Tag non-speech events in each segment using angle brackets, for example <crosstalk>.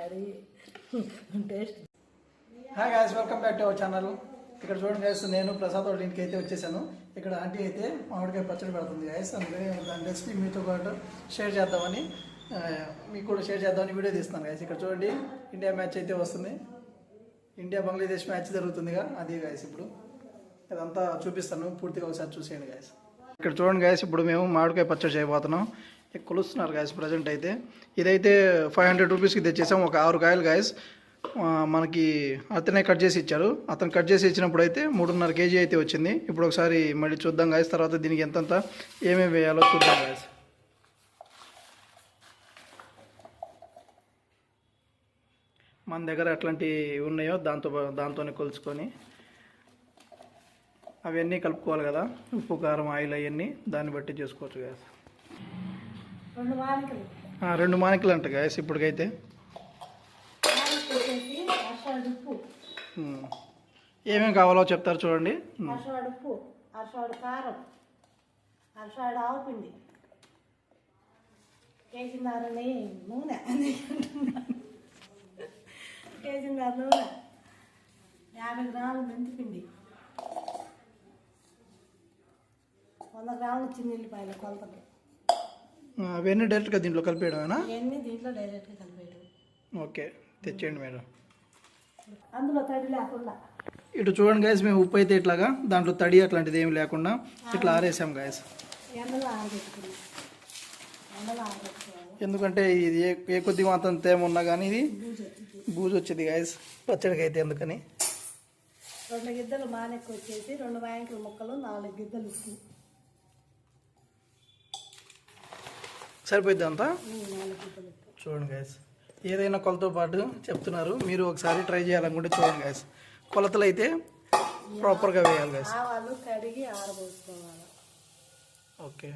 Daddy taste hi guys welcome back to our channel ఇక్కడ చూడండి guys నేను ప్రసాద్ వాళ్ళ ఇంటికి అయితే వచ్చేసాను. ఇక్కడ ఆంటీ అయితే మామిడికాయ పచ్చడి పెడుతుంది గాయస్ అందుకని దాని రెసిపీ మీతో పాటు షేర్ చేద్దామని మీకు కూడా షేర్ చేద్దామని వీడియో తీస్తున్నాను గాయస్ ఇక్కడ చూడండి ఇండియా మ్యాచ్ అయితే వస్తుంది. ఇండియా బంగ్లాదేశ్ మ్యాచ్ జరుగుతుందిగా అది గాయస్ ఇప్పుడు. ఇదంతా చూపిస్తాను పూర్తిగా ఒకసారి చూసేయండి గాయస్ ఇక్కడ చూడండి గాయస్ ఇప్పుడు మేము మామిడికాయ పచ్చడి చేయబోతున్నాం. కొలుస్తున్నారు గాయస్ ప్రజెంట్ అయితే. ఇదైతే ఫైవ్ హండ్రెడ్ రూపీస్కి తెచ్చేసాం ఒక ఆరు కాయలు గాయస్ మనకి అతనే కట్ చేసి ఇచ్చారు అతను కట్ చేసి ఇచ్చినప్పుడు అయితే మూడున్నర కేజీ అయితే వచ్చింది. ఇప్పుడు ఒకసారి మళ్ళీ చూద్దాం గాయస్ తర్వాత దీనికి ఎంతంత ఏమేమి వేయాలో చూద్దాం గాయస్ మన దగ్గర ఎట్లాంటివి ఉన్నాయో దాంతో దాంతోనే కొలుచుకొని అవన్నీ కలుపుకోవాలి కదా. ఉప్పు కారం ఆయిల్ అవన్నీ దాన్ని బట్టి చేసుకోవచ్చు గ్యాస్ రెండు మానికలు అంట గ్యాస్ ఇప్పటికైతే. ఏమేమి కావాలో చెప్తారు చూడండి. అరసాడు ఉప్పు అరసాడు కారం అరసాడు ఆవుపిండి నూనె. కేజీన్నర నూనె. యాభై గ్రాములు మెంతిపిండి వంద గ్రాములు చిన్న ఉల్లిపాయలు కొలతకి ఆ, అవన్నీ డైరెక్ట్గా దీంట్లో కలిపేయడమేనా? ఇవన్నీ దీంట్లో డైరెక్ట్గా కలిపేయడం ఓకే తెచ్చేయండి మేడం. అందులో తడి లేకుండా. ఇటు చూడండి గాయస్ మేము ఉప్పు అయితే ఇట్లాగా దాంట్లో తడి అట్లాంటిది ఏమి లేకుండా ఇట్లా ఆరేసాం గాయస్ ఎందుకంటే ఇది ఏ ఏ కొద్ది మాత్రం తేమ ఉన్నా కానీ ఇది బూజు వచ్చింది. గాయస్ పచ్చడికి అయితే ఎందుకని? రెండు గిద్దలు మానెక్కి వచ్చేసి రెండు బ్యాంకుల ముక్కలు నాలుగు గిద్దలు ఉప్పు సరిపోద్ది అంతా? చూడండి గాయస్ ఏదైనా కొలతో పాటు చెప్తున్నారు. మీరు ఒకసారి ట్రై చేయాలనుకుంటే చూడండి గాయస్ కొలతలు అయితే ప్రాపర్గా వేయాలి గాయస్ ఆవాలు కడిగి ఆరబోసుకోవాలి. ఓకే.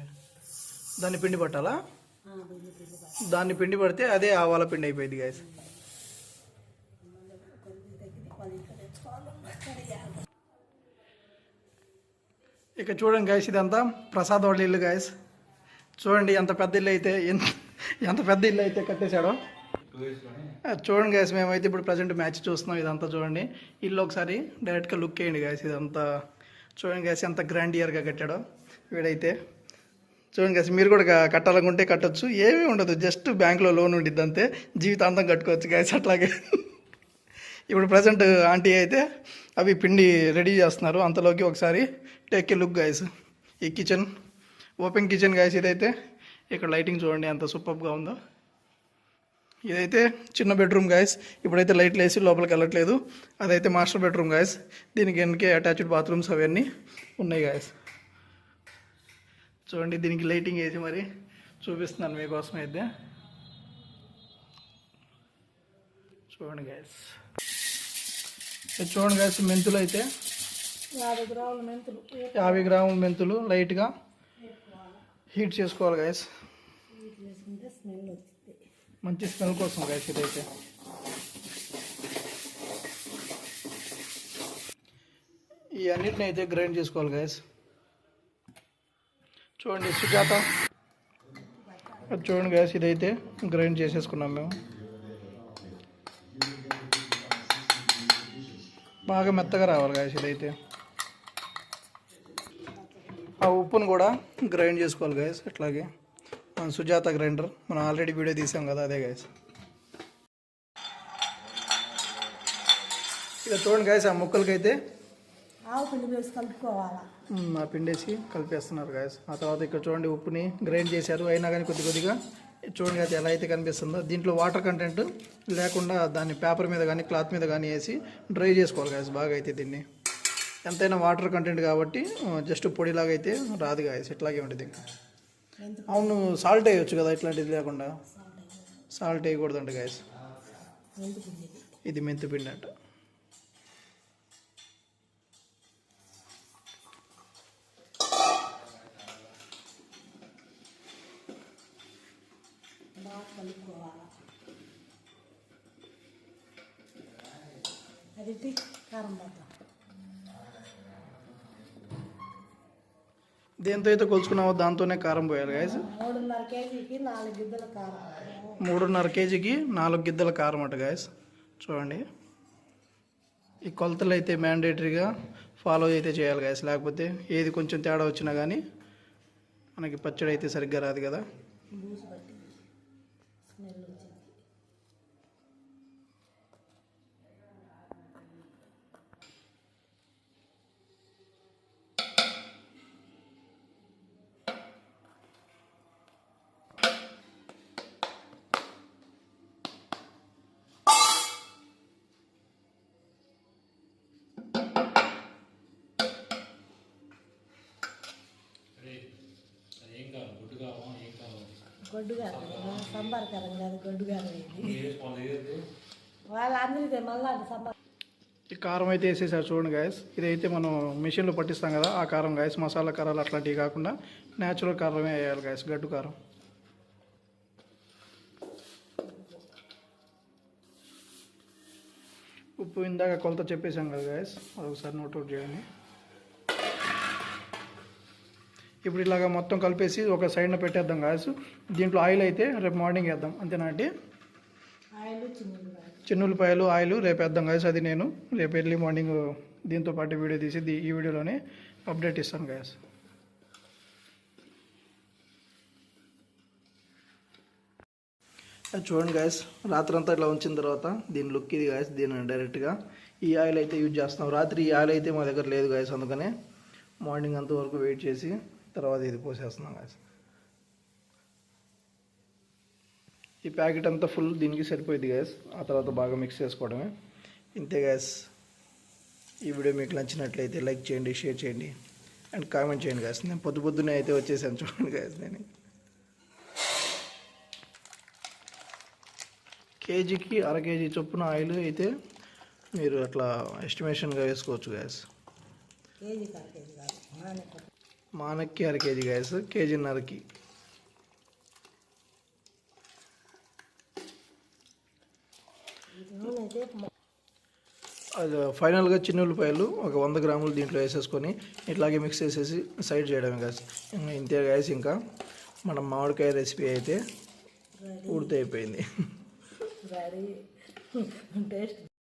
దాన్ని పిండి పట్టాలా. దాన్ని పిండి పడితే అదే ఆవాల పిండి అయిపోయింది గాయస్. ఇక చూడండి గాయస్ ఇదంతా ప్రసాద్ వాళ్ళ ఇల్లు గాయస్ చూడండి ఎంత పెద్ద ఇల్లు అయితే ఎంత పెద్ద ఇల్లు అయితే కట్టేశాడో. చూడండి గాయస్ మేమైతే ఇప్పుడు ప్రజెంట్ మ్యాచ్ చూస్తున్నాం ఇదంతా చూడండి. ఇల్లు ఒకసారి డైరెక్ట్గా లుక్ వేయండి గాయస్ ఇదంతా. చూడండి గాయస్ ఎంత గ్రాండ్ ఇయర్గా కట్టాడో వీడైతే. చూడండి గాయస్ మీరు కూడా కట్టాలనుకుంటే కట్టొచ్చు. ఏమీ ఉండదు జస్ట్ బ్యాంక్లో లోన్ ఉండిద్ది అంతే. జీవితాంతం కట్టుకోవచ్చు గాయస్ అట్లాగే. ఇప్పుడు ప్రజెంట్ ఆంటీ అయితే అవి పిండి రెడీ చేస్తున్నారు. అంతలోకి ఒకసారి టేక్ ఏ లుక్ గాయస్ ఈ కిచెన్ ఓపెన్ కిచెన్ గాయస్ ఇదైతే ఇక్కడ లైటింగ్ చూడండి ఎంత సూపర్గా ఉందో. ఇదైతే చిన్న బెడ్రూమ్ గాయస్ ఇప్పుడైతే లైట్లు వేసి లోపలికి వెళ్ళట్లేదు. అదైతే మాస్టర్ బెడ్రూమ్ గాయస్ దీనికి వెనకే అటాచ్డ్ బాత్రూమ్స్ అవన్నీ ఉన్నాయి గాయస్ చూడండి దీనికి లైటింగ్ వేసి మరి చూపిస్తున్నాను మీకోసం అయితే. చూడండి గాయస్ చూడండి గాయస్ మెంతులు అయితే యాభై గ్రాముల మెంతులు. యాభై గ్రాముల మెంతులు లైట్గా హీట్ చేసుకోవాలి గాయస్ వీటి వేసుకుంటే స్మెల్ వచ్చింది మంచి స్మెల్ కోసం గాయస్ ఇదైతే. ఈ అన్నిటిని అయితే గ్రైండ్ చేసుకోవాలి గాయస్ చూడండి సుజాత. అది చూడండి గాయస్ ఇదైతే గ్రైండ్ చేసేసుకున్నాం మేము. బాగా మెత్తగా రావాలి గాయస్ ఇదైతే. ఆ ఉప్పును కూడా గ్రైండ్ చేసుకోవాలి గాయస్ అట్లాగే. మన సుజాత గ్రైండర్ మనం ఆల్రెడీ వీడియో తీసాం కదా అదే గాయస్ ఇక చూడండి గాయస్ ఆ ముక్కలకైతే ఆ పిండేసి కలిపేస్తున్నారు గాయస్ ఆ తర్వాత ఇక్కడ చూడండి ఉప్పుని గ్రైండ్ చేశారు. అయినా కానీ కొద్ది కొద్దిగా చూడండి అది ఎలా అయితే కనిపిస్తుందో. దీంట్లో వాటర్ కంటెంట్ లేకుండా దాన్ని పేపర్ మీద కానీ క్లాత్ మీద కానీ వేసి డ్రై చేసుకోవాలి గాయస్ బాగా అయితే దీన్ని. ఎంతైనా వాటర్ కంటెంట్ కాబట్టి జస్ట్ పొడిలాగా అయితే రాదు గాయస్ ఇట్లాగే ఉంటుంది అవును సాల్ట్ వేయొచ్చు కదా ఇట్లాంటిది లేకుండా? సాల్ట్ వేయకూడదంట గాయస్ ఇది. మెంతి పిండి అంట. అది కారం పడతాం దేంతో అయితే కొలుచుకున్నామో దాంతోనే కారం పోయాలి గాయస్ మూడున్నర కేజీకి నాలుగు గిద్దల కారం. మూడున్నర కేజీకి నాలుగు గిద్దల కారం అట గాయస్ చూడండి. ఈ కొలతలు అయితే మ్యాండేటరీగా ఫాలో అయితే చేయాలి గాయస్ లేకపోతే ఏది కొంచెం తేడా వచ్చినా కానీ మనకి పచ్చడి అయితే సరిగ్గా రాదు కదా. గొడ్డు గారు సంబార్ కారం కాదు గొడ్డు గారు ఇది వాళ్ళ అందరిదే మళ్ళా సంబార్ ఈ కారం అయితే వేసేసారు చూడండి గాయస్ ఇదైతే మనం మిషన్లో పట్టిస్తాం కదా ఆ కారం గాయస్ మసాలా కారాలు అట్లాంటివి కాకుండా న్యాచురల్ కారమే వేయాలి గాయస్ గడ్డు కారం. ఉప్పు ఇందాక కొలత చెప్పేశాం కదా గాయస్ అదొకసారి నోట్ అవుట్ చేయండి. ఇప్పుడు ఇలాగ మొత్తం కలిపేసి ఒక సైడ్న పెట్టేద్దాం గాయస్ దీంట్లో ఆయిల్ అయితే రేపు మార్నింగ్ వేద్దాం. అంతేనా అండి? చిన్నులపాయలు ఆయిల్ రేపు వేద్దాం గాయస్ అది నేను. రేపు ఎర్లీ మార్నింగ్ దీంతో పాటు వీడియో తీసి ఈ వీడియోలోనే అప్డేట్ ఇస్తాను గాయస్ అది చూడండి గాయస్ రాత్రంతా ఇట్లా ఉంచిన తర్వాత దీని లుక్ ఇది గాయస్ దీని డైరెక్ట్గా ఈ ఆయిల్ అయితే యూజ్ చేస్తాం రాత్రి ఈ ఆయిల్ అయితే మా దగ్గర లేదు గాయస్ అందుకనే మార్నింగ్ అంత వరకు వెయిట్ చేసి తర్వాత ఇది పోసేస్తున్నాం గాయస్ ఈ ప్యాకెట్ అంతా ఫుల్ దీనికి సరిపోయింది గ్యాస్ ఆ తర్వాత బాగా మిక్స్ చేసుకోవడమే. ఇంతే గ్యాస్ ఈ వీడియో మీకు నచ్చినట్లయితే లైక్ చేయండి షేర్ చేయండి అండ్ కామెంట్ చేయండి గ్యాస్ నేను పొద్దు పొద్దునే అయితే వచ్చేసాను చూడండి గ్యాస్ నేను. కేజీకి అర కేజీ చొప్పున ఆయిల్ అయితే మీరు అట్లా ఎస్టిమేషన్గా వేసుకోవచ్చు గ్యాస్ మానక్కి అర కేజీ గ్యాస్ కేజీన్నరకి. అది ఫైనల్గా చిన్న ఉల్లిపాయలు ఒక వంద గ్రాములు దీంట్లో వేసేసుకొని ఇట్లాగే మిక్స్ చేసేసి సైడ్ చేయడమే గాయస్ ఇంకా ఇంతే గాయస్ ఇంకా. మన మామిడికాయ రెసిపీ అయితే పూర్తి అయిపోయింది టేస్ట్ <laughs>